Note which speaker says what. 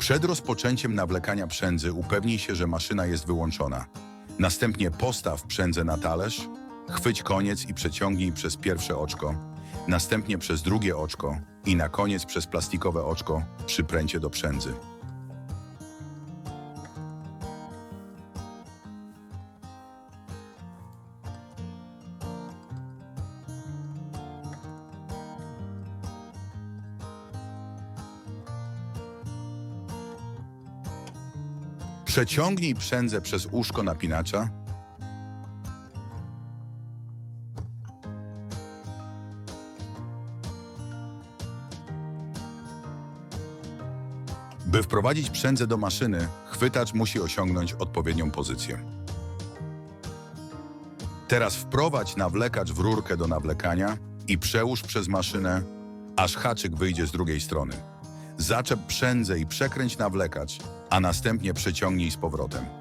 Speaker 1: Przed rozpoczęciem nawlekania przędzy upewnij się, że maszyna jest wyłączona. Następnie postaw przędzę na talerz, chwyć koniec i przeciągnij przez pierwsze oczko, następnie przez drugie oczko i na koniec przez plastikowe oczko przy pręcie do przędzy. Przeciągnij przędzę przez uszko napinacza. By wprowadzić przędzę do maszyny, chwytacz musi osiągnąć odpowiednią pozycję. Teraz wprowadź nawlekacz w rurkę do nawlekania i przełóż przez maszynę, aż haczyk wyjdzie z drugiej strony. Zaczep przędzę i przekręć nawlekacz, a następnie przeciągnij z powrotem.